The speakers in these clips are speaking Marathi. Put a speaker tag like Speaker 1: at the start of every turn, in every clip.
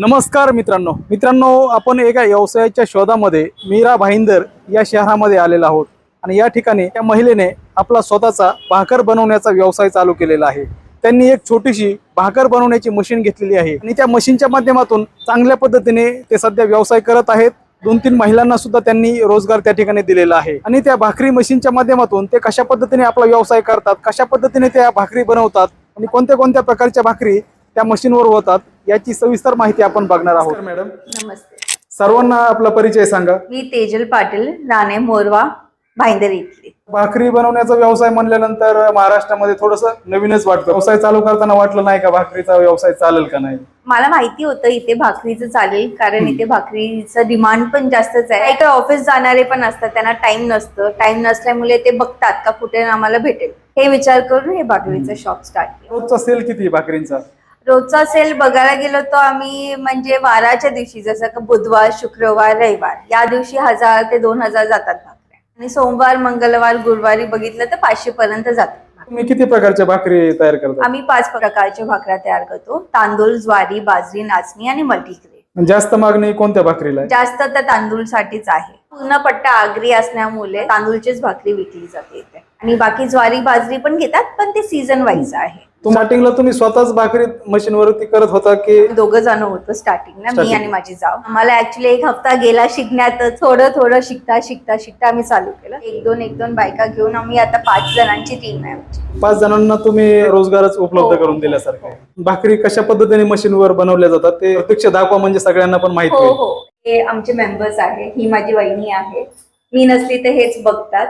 Speaker 1: नमस्कार मित्रांनो. मित्रांनो आपण एका व्यवसायाच्या शोधामध्ये मीरा भाईंदर या शहरामध्ये आलेलो आहोत. आणि या ठिकाणी त्या महिलेने आपला स्वतःचा भाकर बनवण्याचा व्यवसाय चालू केलेला आहे. त्यांनी एक छोटीशी भाकर बनवण्याची मशीन घेतलेली आहे. आणि त्या मशीनच्या माध्यमातून चांगल्या पद्धतीने ते सध्या व्यवसाय करत आहेत. दोन तीन महिलांना सुद्धा त्यांनी रोजगार त्या ठिकाणी दिलेला आहे. आणि त्या भाकरी मशीनच्या माध्यमातून ते कशा पद्धतीने आपला व्यवसाय करतात कशा पद्धतीने त्या भाकरी बनवतात आणि कोणत्या कोणत्या प्रकारच्या भाकरी त्या मशीनवर होतात याची सविस्तर माहिती आपण बघणार आहोत. मॅडम.
Speaker 2: नमस्ते.
Speaker 1: सर्वांना आपला परिचय सांगा.
Speaker 2: मी तेजल पाटील राणे मोरवा भाईंदर इथली.
Speaker 1: भाकरी बनवण्याचा व्यवसाय म्हणल्यानंतर महाराष्ट्रामध्ये थोडस नवीनच वाटतं. व्यवसाय चालू करताना वाटलं नाही का भाकरीचा व्यवसाय चालेल का नाही?
Speaker 2: मला माहिती होतं इथे भाकरीचं चालेल कारण इथे भाकरीचं डिमांड पण जास्तच आहे. इकडे ऑफिस जाणारे पण असतात त्यांना टाइम नसतं. टाइम नसल्यामुळे ते बघतात का कुठे आम्हाला भेटेल. हे विचार करून हे भाकरीचं शॉप स्टार्ट केलं.
Speaker 1: रोजचा सेल किती आहे भाकरींचा?
Speaker 2: रोजचा सेल बघायला गेलो तर आम्ही म्हणजे वाराच्या दिवशी जसं का बुधवार शुक्रवार रविवार या दिवशी हजार ते दोन हजार जातात भाकऱ्या. आणि सोमवार मंगळवार गुरुवारी बघितलं तर पाचशे पर्यंत जातात
Speaker 1: तुम्ही किती प्रकारच्या भाकरी तयार करता?
Speaker 2: आम्ही पाच प्रकारच्या भाकऱ्या तयार करतो. तांदूळ ज्वारी बाजरी नाचणी आणि मल्टीग्रेन.
Speaker 1: जास्त मागणी कोणत्या भाकरीला आहे?
Speaker 2: जास्त तर तांदूळसाठीच आहे. पूर्ण पट्टा आगरी असल्यामुळे तांदूळचीच भाकरी विकली जाते इथे. आणि बाकी ज्वारी बाजरी पण घेतात पण ते सीझन वाईज आहे.
Speaker 1: स्टार्टिंगला तुम्ही स्वतःच भाकरी मशीन वरती करत होता की
Speaker 2: दोघं जण होतो स्टार्टिंगला मी
Speaker 1: Starting.
Speaker 2: आणि माझी जाव. आम्हाला ऍक्च्युली एक हफ्ता गेला शिकण्यात थोडं थोडं शिकता शिकता शिकता आम्ही चालू केलं. एक दोन एक दोन बायका घेऊन आम्ही आता पाच जणांची टीम आहे आमची.
Speaker 1: पाच जणांना तुम्ही रोजगारच उपलब्ध
Speaker 2: हो.
Speaker 1: करून दिल्यासारखं आहे. भाकरी कशा पद्धतीने मशीनवर बनवल्या जातात ते प्रत्यक्ष दाखवा म्हणजे सगळ्यांना पण माहिती
Speaker 2: हो
Speaker 1: होईल.
Speaker 2: हो. हे आमचे मेंबर्स आहे ही माझी वहिनी आहे. मी नसली तर हेच बघतात.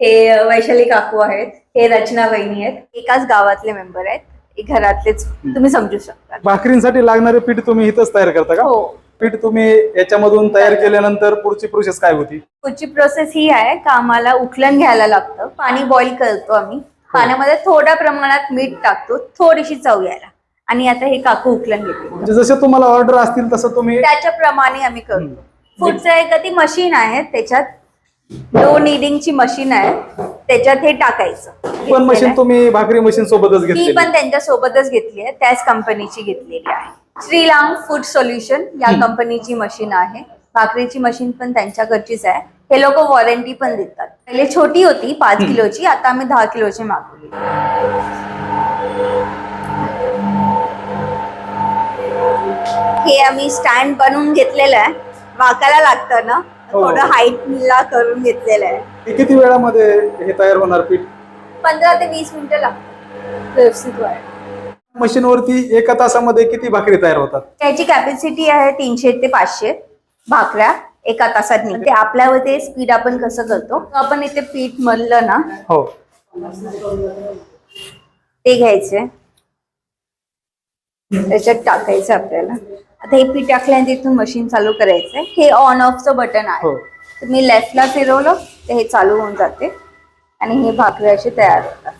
Speaker 2: हे वैशाली काकू आहेत हे रचना वहिनी आहेत. एकाच गावातले मेंबर आहेत. हे घरातलेच तुम्ही समजू शकता.
Speaker 1: भाकरींसाठी लागणारे पीठ तुम्ही इथंच तयार करता का?
Speaker 2: हो.
Speaker 1: पीठ तुम्ही याच्यामधून तयार केल्यानंतर पुढची प्रोसेस काय होती?
Speaker 2: पुढची प्रोसेस ही आहे का आम्हाला उकलन घ्यायला लागतं. पाणी बॉईल करतो आम्ही. पाण्यामध्ये थोड्या प्रमाणात मीठ टाकतो थोडीशी चव यायला. आणि आता हे काकू उकलन घेते
Speaker 1: म्हणजे जसे तुम्हाला ऑर्डर असतील तसं तुम्ही
Speaker 2: त्याच्याप्रमाणे आम्ही करतो. पुढचं एक ती मशीन आहे त्याच्यात लो निडिंगची मशीन आहे. त्याच्यात हे टाकायचं.
Speaker 1: पण मशीन तुम्ही भाकरी मशीन सोबतच घेतली
Speaker 2: पण त्यांच्या सोबतच घेतली आहे. त्याच कंपनीची घेतलेली आहे. श्रीराम फूड सोल्युशन या कंपनीची मशीन आहे. भाकरीची मशीन पण त्यांच्याकडचीच आहे. हे लोक वॉरंटी पण देतात. पहिले छोटी होती पाच किलोची. आता आम्ही दहा किलोची मागवली. हे आम्ही स्टँड बनवून घेतलेलं आहे. वाकायला लागतं ना. थोडं हाईट ला करून घेतलेलं आहे.
Speaker 1: हे किती वेळामध्ये हे तयार होणार पीठ?
Speaker 2: पंधरा ते वीस मिनिटं लागतात. व्यवस्थित व्हायला
Speaker 1: मशीन वरती एका तासामध्ये किती भाकरी तयार होतात?
Speaker 2: त्याची कॅपॅसिटी आहे तीनशे ते पाचशे भाकऱ्या एका तासात निघते. आपल्यावर ते स्पीड आपण कसं करतो? आपण इथे पीठ मळलं ना
Speaker 1: हो.
Speaker 2: ते घ्यायचे. त्याच्यात टाकायचं आपल्याला. आता हे पीठ टाकल्यानंतर इथून मशीन चालू करायचंय. हे ऑन ऑफचं बटन आहे.
Speaker 1: हो.
Speaker 2: तुम्ही लेफ्टला फिरवलं तर हे चालू होऊन जाते. आणि हे भाकरी असे तयार होतात.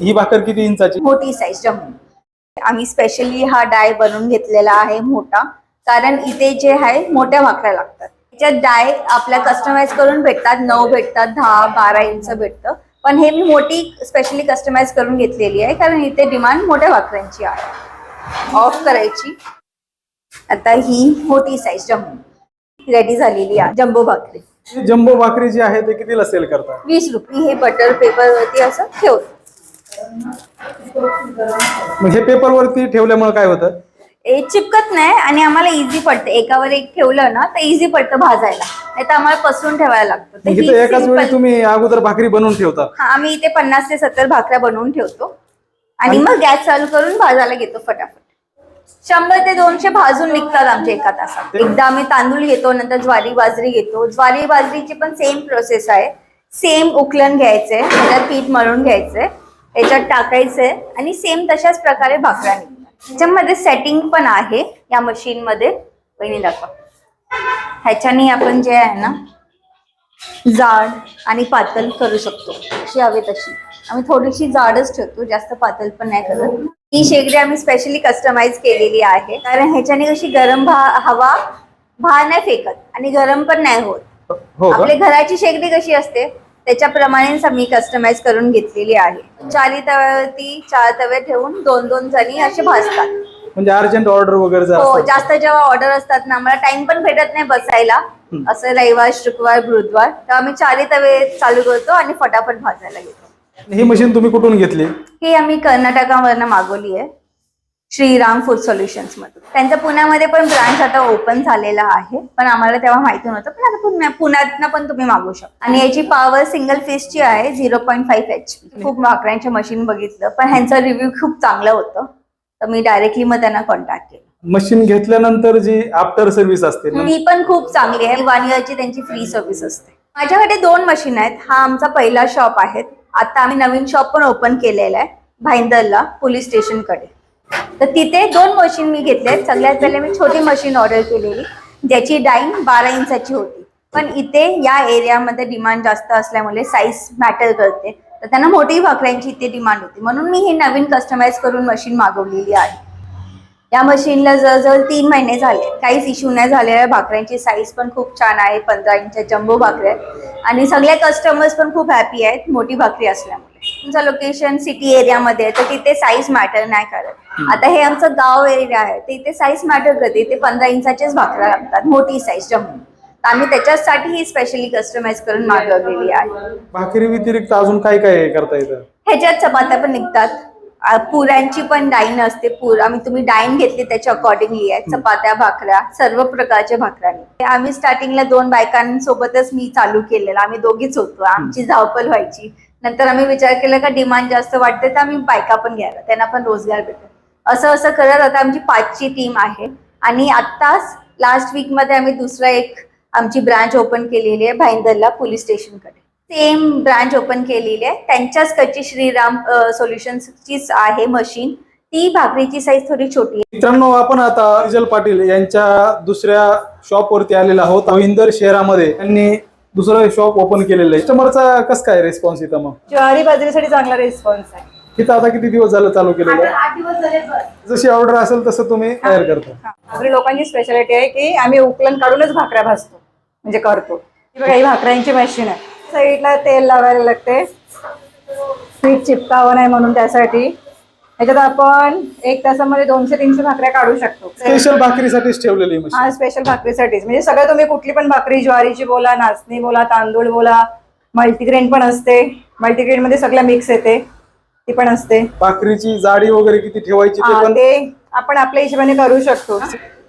Speaker 1: ही भाकर किती इंचाची?
Speaker 2: मोठी साईज आम्ही स्पेशली हा डाय बनवून घेतलेला आहे मोठा. कारण इथे जे आहे मोठ्या भाकऱ्या लागतात. त्याच्यात डाय आपल्या कस्टमाइज करून भेटतात. नऊ भेटतात दहा बारा इंच भेटतं. पण हे मी मोठी स्पेशली कस्टमाइज करून घेतलेली आहे. कारण इथे डिमांड मोठ्या भाकऱ्यांची आहे. ऑफ करायची. आता ही मोठी साईज जम्मू रेडी झालेली आहे. जम्बो भाकरी.
Speaker 1: ही जम्बो भाकरी जी आहे ते कितीला सेल करतात
Speaker 2: वीस रुपये. हे बटर पेपरवरती असं ठेवतो
Speaker 1: हे पेपर वरती ठेवल्यामुळे काय होतं?
Speaker 2: हे चिपकत नाही आणि आम्हाला इझी पडतं. एकावर एक ठेवलं ना तर इझी पडतं भाजायला. नाही तर आम्हाला पसरून ठेवायला लागतं. तर ही
Speaker 1: एकाच वेळी
Speaker 2: simple-
Speaker 1: तुम्ही अगोदर भाकरी बनवून ठेवता.
Speaker 2: हा आम्ही इथे पन्नास ते सत्तर भाकऱ्या बनवून ठेवतो. आणि मग गॅस चालू करून भाजायला घेतो फटाफट. शंभर ते दोनशे भाजून निघतात आमच्या एका तासात. एकदा आम्ही तांदूळ घेतो नंतर ज्वारी बाजरी घेतो. ज्वारी बाजरीची पण सेम प्रोसेस आहे. सेम उकलन घ्यायचंय त्याच्यात पीठ मळून घ्यायचंय त्याच्यात टाकायचंय आणि सेम तशाच प्रकारे भाकऱ्या निघतात. त्याच्यामध्ये सेटिंग पण आहे या मशीन मध्ये. वहिनी दाखवा. ह्याच्याने आपण जे आहे ना जाड आणि पातळ करू शकतो. अशी हवी तशी. आम्ही थोडीशी जाडच ठेवतो जास्त पातळ पण नाही करत. ही शेगडी आम्ही स्पेशली कस्टमाइज केलेली आहे. कारण ह्याच्याने कशी गरम भा हवा भा नाही फेकत आणि गरम पण नाही होत.
Speaker 1: हो का?
Speaker 2: आपल्या घराची शेगडी कशी असते त्याच्याप्रमाणेच आम्ही कस्टमाइज करून घेतलेली आहे. चारी तव्यावरती चार तवे ठेवून दोन दोन जणी असे भाजतात.
Speaker 1: म्हणजे अर्जंट ऑर्डर वगैरे जर
Speaker 2: हो
Speaker 1: असेल.
Speaker 2: जास्त जेव्हा ऑर्डर असतात ना आम्हाला टाइम पण भेटत नाही बसायला. असं रविवार शुक्रवार बुधवार तर आम्ही चारही तवे चालू करतो आणि फटाफट भाजायला घेतो.
Speaker 1: ही मशीन तुम्ही कुठून घेतली?
Speaker 2: ही आम्ही कर्नाटकावरनं मागवली आहे श्रीराम फूड सोल्युशन्स मधून. त्यांचं पुण्यामध्ये पण ब्रांच आता ओपन झालेला आहे पण आम्हाला तेव्हा माहिती नव्हतं पण आता पुण्या पुण्यातनं पण तुम्ही मागू शकता. आणि याची पॉवर सिंगल फेसची आहे झिरो पॉईंट फाईव्ह एच खूप भाकऱ्यांचे मशीन बघितलं पण ह्यांचं रिव्ह्यू खूप चांगलं होतं. तर मी डायरेक्टली मग त्यांना कॉन्टॅक्ट केलं.
Speaker 1: मशीन घेतल्यानंतर जी आफ्टर सर्व्हिस असते ना,
Speaker 2: ही पण खूप चांगली आहे. वन इयरची त्यांची फ्री सर्व्हिस असते. माझ्याकडे दोन मशीन आहेत. हा आमचा पहिला शॉप आहे. आता आम्ही नवीन शॉप पण ओपन केलेला आहे भाईंदरला पोलीस स्टेशनकडे. तर तिथे दोन मशीन मी घेतले सगळ्यात पहिले मी छोटी मशीन ऑर्डर केलेली ज्याची डाईन बारा इंचाची होती. पण इथे या एरियामध्ये डिमांड जास्त असल्यामुळे साईज मॅटर करते. तर त्यांना मोठी भाकऱ्यांची इथे डिमांड होती. म्हणून मी ही नवीन कस्टमाइज करून मशीन मागवलेली आहे. या मशीनला जवळजवळ तीन महिने झाले. काहीच इश्यू नाही झालेला भाकऱ्यांची साईज पण खूप छान आहे. पंधरा इंच जम्बो भाकऱ्या आहेत. आणि सगळे कस्टमर्स पण खूप हॅपी आहेत मोठी भाकरी असल्यामुळे. तुमचं लोकेशन सिटी एरियामध्ये आहे तर तिथे साईज मॅटर नाही करत. आता हे आमचं गाव एरिया आहे. तर इथे साईज मॅटर करते. इथे पंधरा इंचाचेच भाकऱ्या लागतात. मोठी साईज जम्बो तर आम्ही त्याच्यासाठी ही स्पेशली कस्टमाइज करून मागवलेली आहे.
Speaker 1: भाकरी व्यतिरिक्त अजून काय काय करता येतं?
Speaker 2: ह्याच्यात चपात्या पण निघतात. पुऱ्यांची पण डाईन असते. पूर आम्ही तुम्ही डाईन घेतली त्याच्या अकॉर्डिंगली आहे. चपात्या भाकऱ्या सर्व प्रकारच्या भाकऱ्या निघते. आम्ही स्टार्टिंगला दोन बायकांसोबतच मी चालू केलेलं. आम्ही दोघीच होतो. आमची धावपल व्हायची. नंतर आम्ही विचार केला का डिमांड जास्त वाटते तर आम्ही बायका पण घ्यायला. त्यांना पण रोजगार भेटेल असं असं करत आता आमची पाचची टीम आहे. आणि आत्ताच लास्ट वीकमध्ये आम्ही दुसरा एक आमची ब्रांच ओपन केलेली आहे भाईंदरला पोलीस स्टेशनकडे सेम ब्रांच ओपन केलेली आहे. त्यांच्याच कडची श्रीराम सोल्युशन्सचीच आहे मशीन ती भाकरीची साईज थोडी छोटी आहे.
Speaker 1: मित्रांनो आपण आता विजल पाटील यांच्या दुसऱ्या शॉप वरती आलेलो आहोत. रविंदर शहरामध्ये त्यांनी दुसरं शॉप ओपन केलेलं आहे. कस्टमरचा कसं काय रिस्पॉन्स इथं मग?
Speaker 3: ज्वारी बाजरीसाठी चांगला रिस्पॉन्स आहे.
Speaker 1: इथं आता किती दिवस झालं चालू केलेलं आहे?
Speaker 2: आठ दिवस झाले बस.
Speaker 1: जशी ऑर्डर असेल तसं तुम्ही तयार करता.
Speaker 3: आपली लोकांची स्पेशालिटी आहे की आम्ही उकलन काढूनच भाकऱ्या भाजतो. म्हणजे करतो. ही बघा ही भाकऱ्यांची मशीन आहे. साईडला तेल लावायला लागते. पीठ चिपकावं नाही म्हणून त्यासाठी. ह्याच्यात आपण एक तासामध्ये दोनशे तीनशे भाकऱ्या काढू शकतो.
Speaker 1: स्पेशल भाकरीसाठीच ठेवलेली मशीन.
Speaker 3: हा स्पेशल भाकरीसाठीच. म्हणजे सगळं तुम्ही कुठली पण भाकरी ज्वारीची बोला नाचणी बोला तांदूळ बोला मल्टीग्रेन पण असते. मल्टीग्रेन मध्ये सगळं मिक्स येते. ती पण असते.
Speaker 1: भाकरीची जाडी वगैरे किती ठेवायची ते
Speaker 3: हा,
Speaker 1: पण
Speaker 3: ते आपण आपल्या हिशोबाने करू शकतो.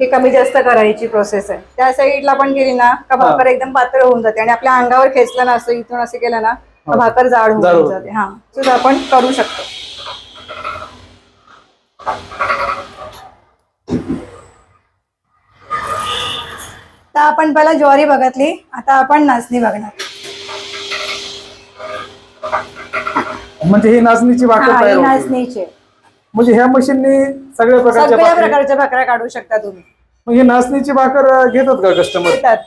Speaker 3: ही. कमी जास्त करायची प्रोसेस आहे. त्या साईडला पण गेली ना का भाकर एकदम पातळ होऊन जाते आणि आपल्या अंगावर खेचलं ना असं इथून असं केलं ना का भाकर जाड
Speaker 1: जाड
Speaker 3: होऊन. जाते. हा. सुद्धा आपण करू शकतो. तर आपण पहिला ज्वारी बघितली. आता आपण नाचणी बघणार.
Speaker 1: म्हणजे ही नाचणीची भाकर
Speaker 3: हा
Speaker 1: तयार
Speaker 3: ही
Speaker 1: होते.
Speaker 3: नाचणीची.
Speaker 1: म्हणजे ह्या मशीननी सगळ्या प्रकारच्या
Speaker 3: सगळ्या
Speaker 1: भाकरी
Speaker 3: प्रकारच्या भाकऱ्या काढू शकता तुम्ही.
Speaker 1: मग ही नाचणीची भाकर अं, घेतात का कस्टमर
Speaker 3: घेतात.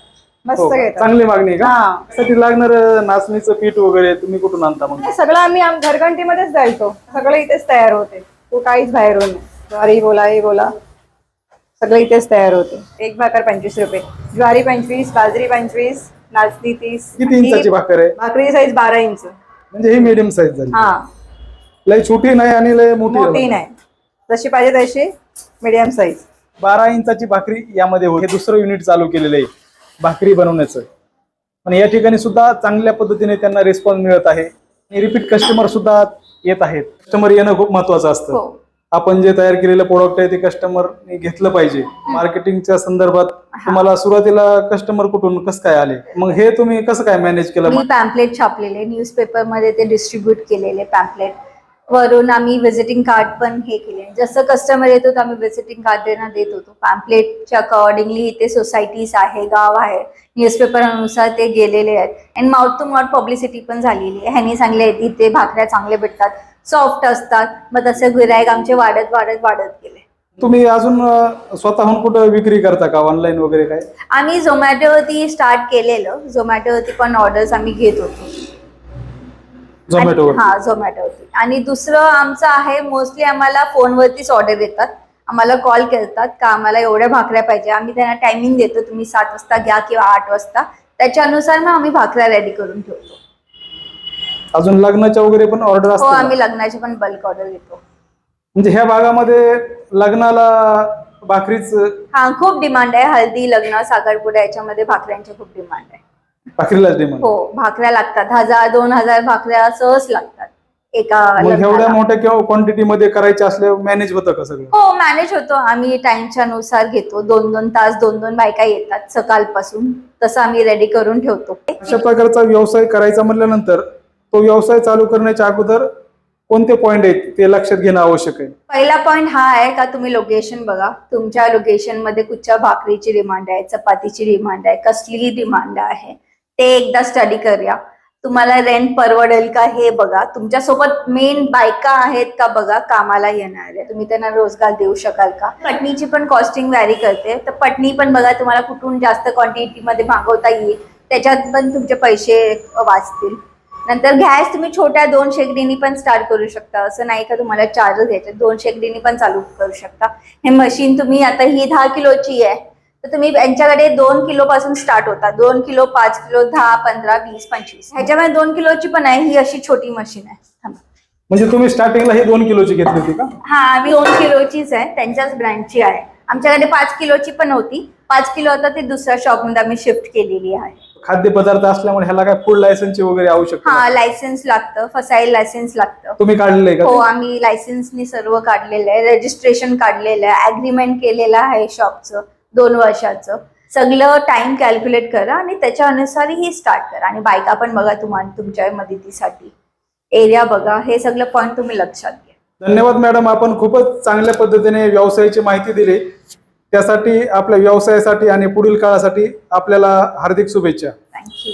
Speaker 3: मस्त घेतात.
Speaker 1: चांगली मागणी आहे का?
Speaker 3: हा.
Speaker 1: लागणार नाचणीचं पीठ वगैरे तुम्ही कुठून आणता मग?
Speaker 3: हे सगळं आम्ही आम- घरघंटीमध्येच जायचो सगळं इथेच तयार होते. तो काहीच बाहेरून नाही ज्वारी बोला हे बोला. सगळं इथेच तयार होते. एक भाकर पंचवीस रुपये. ज्वारी पंचवीस बाजरी पंचवीस नाचणी तीस.
Speaker 1: किती इंचाची
Speaker 3: ही
Speaker 1: भाकर आहे?
Speaker 3: भाकरी साईज बारा इंच.
Speaker 1: म्हणजे ही मीडियम साईज झाली.
Speaker 3: हा.
Speaker 1: लय छोटी नाही आणि लय मोठी
Speaker 3: मोठी नाही. जशी पाहिजे तशी मीडियम साईज
Speaker 1: बारा इंचाची भाकरी यामध्ये होते. हे दुसरं युनिट चालू केलेलं आहे. भाकरी बनवण्याचं. पण या ठिकाणी सुद्धा चांगल्या पद्धतीने त्यांना रिस्पॉन्स मिळत आहे. रिपीट कस्टमर सुद्धा येत आहेत. कस्टमर येणं खूप महत्वाचं असतं.
Speaker 2: हो.
Speaker 1: आपण जे तयार केलेलं प्रोडक्ट आहे ते कस्टमर घेतलं पाहिजे. मार्केटिंगच्या संदर्भात तुम्हाला सुरुवातीला कस्टमर कुठून कसं काय आले? मग हे तुम्ही कसं काय मॅनेज केलं?
Speaker 2: मी पॅम्पलेट छापलेले न्यूजपेपरमध्ये ते डिस्ट्रीब्यूट केलेले पॅम्पलेट वरून आम्ही व्हिजिटिंग कार्ड पण हे केले. जसं कस्टमर येतो आम्ही व्हिजिटिंग कार्ड त्यांना देत होतो. पॅम्पलेटच्या अकॉर्डिंगली इथे सोसायटीज आहे गाव आहे. न्यूजपेपरनुसार ते गेलेले आहेत. And mouth to mouth publicity पण झालेली आहे. ह्यांनी सांगले इथे भाकऱ्या चांगले भेटतात सॉफ्ट असतात. मग तसं गिरायक आमचे वाढत वाढत वाढत गेले.
Speaker 1: तुम्ही अजून स्वतःहून कुठं विक्री करता का? ऑनलाईन वगैरे काय?
Speaker 2: आम्ही झोमॅटोवरती स्टार्ट केलेलं. झोमॅटोवरती पण ऑर्डर्स आम्ही घेत होतो. आणि- हा झोमॅटोवरती आणि दुसरं आमचं आहे मोस्टली आम्हाला फोनवरतीच ऑर्डर येतात. आम्हाला कॉल करतात का आम्हाला एवढ्या भाकऱ्या पाहिजे? आम्ही त्यांना टायमिंग देतो तुम्ही सात वाजता घ्या किंवा आठ वाजता. त्याच्यानुसार मग आम्ही भाकऱ्या रेडी करून ठेवतो.
Speaker 1: अजून लग्नाच्या वगैरे पण ऑर्डर
Speaker 2: हो
Speaker 1: असतात
Speaker 2: आम्ही लग्नाची पण बल्क ऑर्डर घेतो
Speaker 1: म्हणजे ह्या भागामध्ये लग्नाला भाकरीच
Speaker 2: हा खूप डिमांड आहे. हळदी लग्न साखरपुडा याच्यामध्ये भाकऱ्यांची खूप डिमांड आहे.
Speaker 1: भाकरीलाच डिमांड
Speaker 2: हो भाकऱ्या लागतात. हजार दोन हजार भाकऱ्या सहज लागतात. एका
Speaker 1: मग एवढ्या
Speaker 2: लग्नाला.
Speaker 1: मोठ्या किंवा क्वांटिटी मध्ये करायचे असल्यावर मॅनेज होतं का सगळं?
Speaker 2: हो मॅनेज होतो. आम्ही टाइमच्या नुसार घेतो. दोन दोन तास दोन दोन बायका येतात सकाळपासून. तसं आम्ही रेडी करून ठेवतो.
Speaker 1: अशा प्रकारचा व्यवसाय करायचा म्हटल्यानंतर तो व्यवसाय चालू करण्याच्या अगोदर कोणते पॉइंट आहेत ते लक्षात घेणं आवश्यक आहे?
Speaker 2: पहिला पॉइंट हा आहे का तुम्ही लोकेशन बघा. तुमच्या लोकेशनमध्ये कुठच्या भाकरीची डिमांड आहे चपातीची डिमांड आहे कसली डिमांड आहे. ते एकदा स्टडी करूया. तुम्हाला रेंट परवडेल का हे बघा. तुमच्यासोबत मेन बायका आहेत का बघा कामाला येणार आहे तुम्ही त्यांना रोजगार देऊ शकाल का? पटणीची पण कॉस्टिंग व्हॅरी करते. तर पटणी पण बघा तुम्हाला कुठून जास्त क्वांटिटी मध्ये मागवता येईल. त्याच्यात पण तुमचे पैसे वाचतील. नंतर गॅस तुम्ही छोट्या दोन शेगडीनी पण स्टार्ट करू शकता. असं नाही का तुम्हाला चार्जेस घ्यायचे दोन शेगडीनी पण चालू करू शकता. हे मशीन तुम्ही आता ही दहा किलोची आहे. तर तुम्ही यांच्याकडे दोन किलो पासून स्टार्ट होता. दोन किलो पाच किलो दहा पंधरा वीस पंचवीस. ह्याच्यामध्ये दोन किलोची पण आहे. ही अशी छोटी मशीन आहे.
Speaker 1: म्हणजे तुम्ही स्टार्टिंगला ही दोन किलोची घेतली होती का?
Speaker 2: हा आम्ही दोन किलोचीच आहे. त्यांच्याच ब्रँडची आहे. आमच्याकडे पाच किलोची पण होती. पाच किलो होता ती दुसऱ्या शॉपमध्ये आम्ही शिफ्ट केलेली आहे.
Speaker 1: खाद्यपदार्थ असल्यामुळे ह्याला काय फूड लायसन्सची वगैरे आवश्यकता
Speaker 2: हा लायसन्स लागतं. फसाईल लायसन्स लागतं.
Speaker 1: तुम्ही काढलेलं
Speaker 2: हो आम्ही लायसन्सनी सर्व काढलेलं आहे. रजिस्ट्रेशन काढलेलं आहे. अग्रीमेंट केलेलं आहे शॉपचं दोन वर्षाचं. सगळं टाइम कॅल्क्युलेट करा आणि त्याच्या अनुसार ही स्टार्ट करा. आणि बायका पण बघा तुम्हाला तुमच्या मदतीसाठी. एरिया बघा हे सगळं पॉईंट तुम्ही लक्षात घ्या.
Speaker 1: धन्यवाद मॅडम आपण खूपच चांगल्या पद्धतीने व्यवसायाची माहिती दिली. त्यासाठी आपल्या व्यवसायासाठी आणि पुढील काळासाठी आपल्याला हार्दिक शुभेच्छा.
Speaker 2: थँक्यू